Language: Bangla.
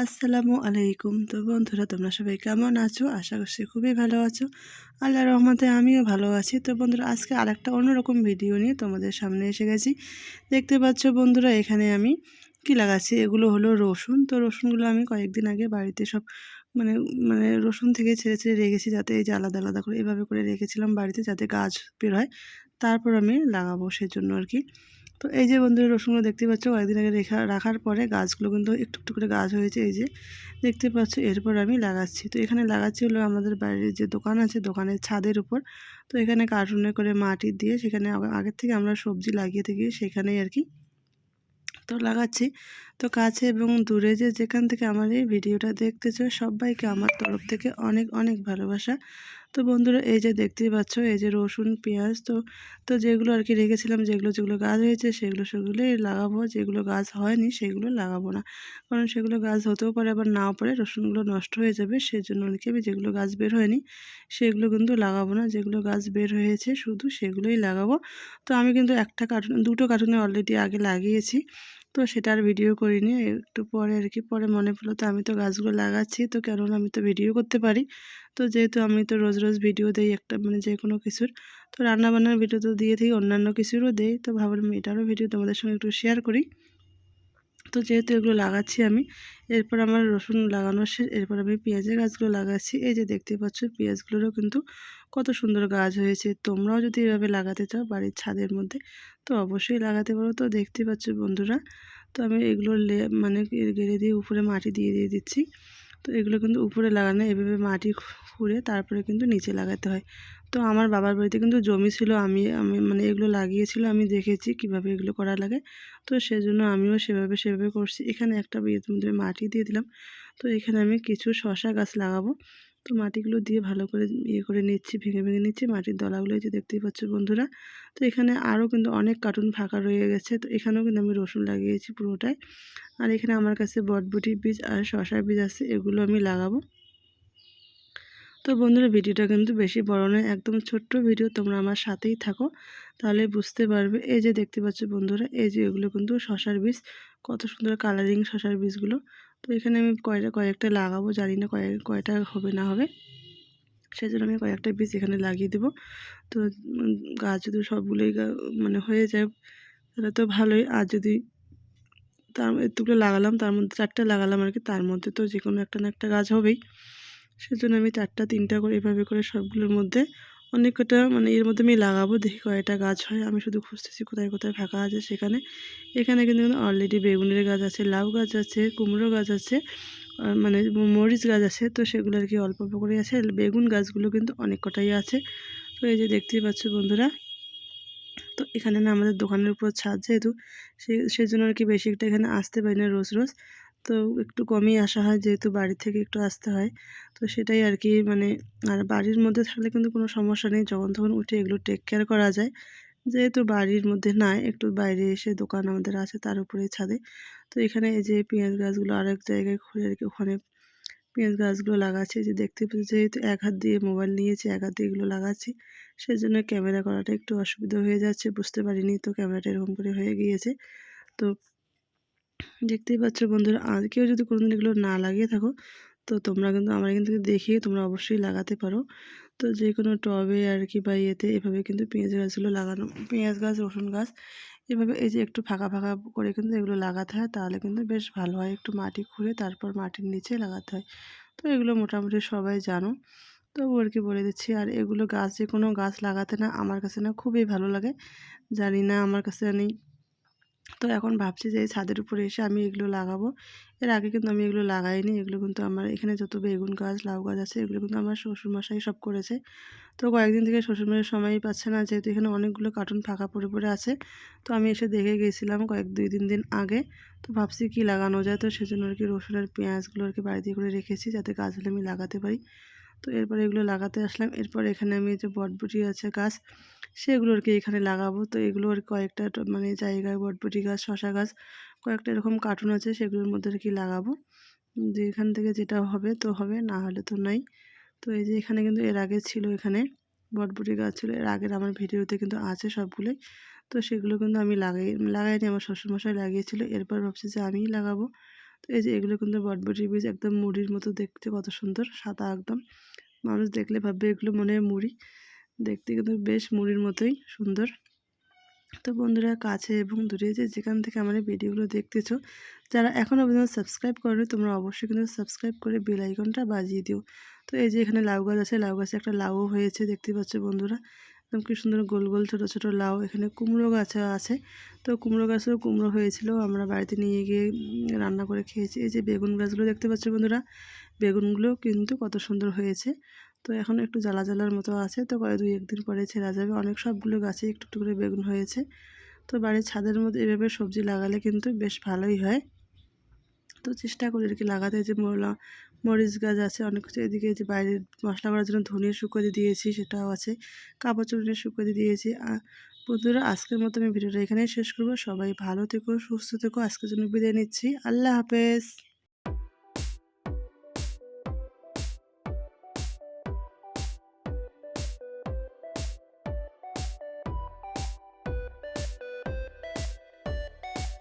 আসসালামু আলাইকুম। তো বন্ধুরা, তোমরা সবাই কেমন আছো? আশা করছি খুবই ভালো আছো। আল্লাহ রহমতে আমিও ভালো আছি। তো বন্ধুরা, আজকে আরেকটা অন্যরকম ভিডিও নিয়ে তোমাদের সামনে এসে গেছি। দেখতে পাচ্ছ বন্ধুরা, এখানে আমি কি লাগাচ্ছি? এগুলো হলো রসুন। তো রসুনগুলো আমি কয়েকদিন আগে বাড়িতে সব মানে মানে রসুন থেকে ছেড়ে ছেড়ে রেখেছি যাতে এই যে আলাদা আলাদা করে এভাবে করে রেখেছিলাম বাড়িতে যাতে গাছ বের হয়। তারপর আমি লাগাবো সেজন্য আর কি। তো এই যে বন্ধুরা রসুনগুলো দেখতে পাচ্ছ, কয়েকদিন আগে রেখা, রাখার পরে গাছগুলো কিন্তু একটু একটু করে গাছ হয়েছে, এই যে দেখতে পাচ্ছ, এরপর আমি লাগাচ্ছি। তো এখানে লাগাচ্ছি হলো আমাদের বাড়ির যে দোকান আছে, দোকানের ছাদের উপর। তো এখানে কার্টুনে করে মাটি দিয়ে সেখানে আগের থেকে আমরা সবজি লাগিয়ে থাকি, সেখানেই আর কি। তো লাগাচ্ছি। তো কাছে এবং দূরে যে যেখান থেকে আমার এই ভিডিওটা দেখতেছো সবাইকে আমার তরফ থেকে অনেক অনেক ভালোবাসা। তো বন্ধুরা, এই যে দেখতেই পাচ্ছ, এই যে রসুন, পেঁয়াজ, তো তো যেগুলো আর কি রেখেছিলাম, যেগুলো যেগুলো গাছ হয়েছে, সেগুলো সেগুলোই লাগাবো। যেগুলো গাছ হয়নি, সেগুলো লাগাবো না। কারণ সেগুলো গাছ হতেও পারে, আবার নাও পারে, রসুনগুলো নষ্ট হয়ে যাবে। সেই জন্য আর কি আমি যেগুলো গাছ বের হয়নি, সেগুলো কিন্তু লাগাবো না। যেগুলো গাছ বের হয়েছে, শুধু সেগুলোই লাগাবো। তো আমি কিন্তু একটা কার্টুন দুটো কার্টুনে অলরেডি আগে লাগিয়েছি। তো সেটা আর ভিডিও করিনি, একটু পরে আর কি, পরে মনে পড়ল তো আমি তো গাছগুলো লাগাচ্ছি, তো কেননা আমি তো ভিডিও করতে পারি। তো যেহেতু আমি তো রোজ রোজ ভিডিও দেই একটা মানে যে কোনো কিছুর, তো রান্নাবান্নার ভিডিও তো দিয়ে থাকি, অন্যান্য কিছুরও দেই, তো ভাবলাম এটারও ভিডিও তোমাদের সঙ্গে একটু শেয়ার করি। তো যেহেতু এগুলো লাগাচ্ছি আমি, এরপর আমার রসুন লাগানো শেষ, এরপর আমি পেঁয়াজের গাছগুলো লাগাচ্ছি। এই যে দেখতে পাচ্ছ, পেঁয়াজগুলোরও কিন্তু কত সুন্দর গাছ হয়েছে। তোমরাও যদি এভাবে লাগাতে চাও বাড়ির ছাদের মধ্যে, তো অবশ্যই লাগাতে পারো। তো দেখতে পাচ্ছ বন্ধুরা, তো আমি এগুলো মানে গেড়ে দিয়ে উপরে মাটি দিয়ে দিয়ে দিচ্ছি। তো এগুলো কিন্তু উপরে লাগানো, এভাবে মাটি খুঁড়ে তারপরে কিন্তু নিচে লাগাতে হয়। তো আমার বাবার বাড়িতে কিন্তু জমি ছিল, আমি আমি মানে এগুলো লাগিয়েছিল, আমি দেখেছি কীভাবে এগুলো করা লাগে। তো সেজন্য আমিও সেভাবে সেভাবে করছি। এখানে একটা মধ্যে মাটি দিয়ে দিলাম। তো এখানে আমি কিছু শশা গাছ লাগাবো। তো মাটিগুলো দিয়ে ভালো করে ইয়ে করে নিচ্ছি, ভেঙে ভেঙে নিচ্ছি, মাটির দলাগুলো যে দেখতেই পাচ্ছ বন্ধুরা। তো এখানে আরও কিন্তু অনেক কার্টুন ফাঁকা রয়ে গেছে, তো এখানেও কিন্তু আমি রসুন লাগিয়েছি পুরোটাই। আর এখানে আমার কাছে বটবটির বীজ আর শশার বীজ আছে, এগুলো আমি লাগাবো। তো বন্ধুরা, ভিডিওটা কিন্তু বেশি বড় নয়, একদম ছোট্ট ভিডিও, তোমরা আমার সাথেই থাকো, তাহলে বুঝতে পারবে। এই যে দেখতে পাচ্ছ বন্ধুরা, এই যে এগুলো কিন্তু শশার বীজ, কত সুন্দর কালারিং শশার বীজগুলো। তো এখানে আমি কয়টা, কয়েকটা লাগাবো, জানি না কয়েক কয়টা হবে, না হবে। সেই জন্য আমি কয়েকটা বীজ এখানে লাগিয়ে দেবো। তো গাছ যদি সবগুলোই মানে হয়ে যায়, তাহলে তো ভালোই। আর যদি তার এতগুলো লাগালাম, তার মধ্যে চারটে লাগালাম আর কি, তার মধ্যে তো যে কোনো একটা না একটা গাছ হবেই। সেজন্য আমি চারটা, তিনটা করে, এভাবে করে সবগুলোর মধ্যে অনেক কটা মানে এর মধ্যে আমি লাগাবো। দেখি কয়টা গাছ হয়। আমি শুধু খুঁজতেছি কোথায় কোথায় ফাঁকা আছে সেখানে। এখানে কিন্তু অলরেডি বেগুনের গাছ আছে, লাউ গাছ আছে, কুমড়ো গাছ আছে মানে মরিচ গাছ আছে। তো সেগুলো আর কি অল্প অল্প করে আছে। বেগুন গাছগুলো কিন্তু অনেক কটাই আছে। তো এই যে দেখতেই পাচ্ছ বন্ধুরা, তো এখানে না আমাদের দোকানের উপর ছাদ যেহেতু, সে সেই জন্য আর কি বেশি একটা এখানে আসতে পারি না রোজ রোজ। তো একটু কমই আসা হয়, যেহেতু বাড়ি থেকে একটু আসতে হয়। তো সেটাই আর কি মানে আর বাড়ির মধ্যে থাকলে কিন্তু কোনো সমস্যা নেই, যখন তখন উঠে এগুলো টেক কেয়ার করা যায়। যেহেতু বাড়ির মধ্যে নাই, একটু বাইরে এসে দোকান আমাদের আছে, তার উপরে ছাদে। তো এখানে এই যে পেঁয়াজ গাছগুলো আরেক জায়গায় খুঁড়ে আর কি ওখানে পেঁয়াজ গাছগুলো লাগাচ্ছি। যে দেখতে পাচ্ছি, যেহেতু এক হাত দিয়ে মোবাইল নিয়েছি, এক হাত দিয়ে এগুলো লাগাচ্ছি সেই জন্য ক্যামেরা করাটা একটু অসুবিধা হয়ে যাচ্ছে, বুঝতে পারিনি। তো ক্যামেরাটা এরকম করে হয়ে গিয়েছে। তো দেখতেই পাচ্ছ বন্ধুরা, আর কেউ যদি কোনোদিন এগুলো না লাগিয়ে থাকো, তো তোমরা কিন্তু, আমার কিন্তু দেখিয়ে তোমরা অবশ্যই লাগাতে পারো। তো যে কোনো টবে আর কি বা ইয়েতে এভাবে কিন্তু পেঁয়াজ গাছগুলো লাগানো, পেঁয়াজ গাছ, রসুন গাছ, এভাবে এই যে একটু ফাঁকা ফাঁকা করে কিন্তু এগুলো লাগাতে হয়, তাহলে কিন্তু বেশ ভালো হয়। একটু মাটি খুঁড়ে তারপর মাটির নিচে লাগাতে হয়। তো এগুলো মোটামুটি সবাই জানো। তবু আর কি বলে দিচ্ছি, আর এগুলো গাছ, যে কোনো গাছ লাগাতে না, আমার কাছে না খুবই ভালো লাগে। জানি না, আমার কাছে জানি তো এখন ভাবছি যে এই ছাদের উপরে এসে আমি এগুলো লাগাবো। এর আগে কিন্তু আমি এগুলো লাগাইনি, এগুলো কিন্তু আমার এখানে যত বেগুন গাছ, লাউ গাছ আছে, এগুলো কিন্তু আমার শ্বশুরমশাই সব করেছে। তো কয়েকদিন থেকে শ্বশুরমশাই সময়ই পাচ্ছে না, যেহেতু এখানে অনেকগুলো কার্টুন ফাঁকা পড়ে পড়ে আছে। তো আমি এসে দেখে গেছিলাম কয়েক দুই, তিন দিন আগে। তো ভাবছি কি লাগানো যায়, তো সেজন্য আর কি রসুন আর পেঁয়াজগুলো আর কি বাড়িতে করে রেখেছি, যাতে গাছগুলো আমি লাগাতে পারি। তো এরপর এগুলো লাগাতে আসলাম। এরপর এখানে আমি যে বটবটি আছে গাছ সেগুলো আর কি এখানে লাগাবো। তো এগুলো আর কয়েকটা মানে জায়গায় বটবটি গাছ শশা গাছ, কয়েকটা এরকম কার্টুন আছে সেগুলোর মধ্যে আর কি লাগাবো যে এখান থেকে যেটা হবে তো হবে, না হলে তো নাই। তো এই যে এখানে কিন্তু এর আগে ছিল এখানে বটবটি গাছ ছিল, এর আগের আমার ভিডিওতে কিন্তু আছে সবগুলোই। তো সেগুলো কিন্তু আমি লাগাই, লাগাইনি, আমার শ্বশুরমশাই লাগিয়েছিল। এরপর ভাবছি যে আমিই লাগাবো। তো এই যে এগুলো কিন্তু বটবটি বীজ একদম মুড়ির মতো দেখতে কত সুন্দর, সাদা একদম। মানুষ দেখলে ভাববে এগুলো মনে হয় মুড়ি। দেখতে কিন্তু বেশ মুড়ির মতোই সুন্দর। তো বন্ধুরা কাছে এবং দূরে যে যেখান থেকে আমার ভিডিওগুলো দেখতেছো, যারা এখনও পর্যন্ত সাবস্ক্রাইব করো তোমরা অবশ্যই কিন্তু সাবস্ক্রাইব করে বেল আইকনটা বাজিয়ে দিও। তো এই যে এখানে লাউ গাছ আছে, লাউ গাছে একটা লাউও হয়েছে, দেখতে পাচ্ছ বন্ধুরা। একদম কি সুন্দর গোল গোল ছোটো ছোটো লাউ, এখানে কুমড়ো গাছ আছে। তো কুমড়ো গাছেও কুমড়ো হয়েছিল, আমরা বাড়িতে নিয়ে গিয়ে রান্না করে খেয়েছি। এই যে বেগুন গাছগুলো দেখতে পাচ্ছ বন্ধুরা, বেগুনগুলো কিন্তু কত সুন্দর হয়েছে। তো এখন একটু জ্বালা জ্বালার মতো আছে, তো দুই একদিন পরে ছেড়া যাবে। অনেক সবগুলো গাছে একটু একটু করে বেগুন হয়েছে। তো বাড়ির ছাদের মধ্যে এভাবে সবজি লাগালে কিন্তু বেশ ভালোই হয়। তো চেষ্টা করি আর কি লাগাতে। যে মোলা, মরিচ গাছ আছে, অনেক কিছু এদিকে যে বাইরের মশলা করার জন্য ধনিয়া শুকোতে দিয়েছি, সেটাও আছে। কাপড় চুপড়ে শুকোতে দিয়েছি। বন্ধুরা, আজকের মতো আমি ভিডিওটা এখানেই শেষ করব। সবাই ভালো থেকো, সুস্থ থেকো। আজকের জন্য বিদায় নিচ্ছি। আল্লাহ হাফেজ।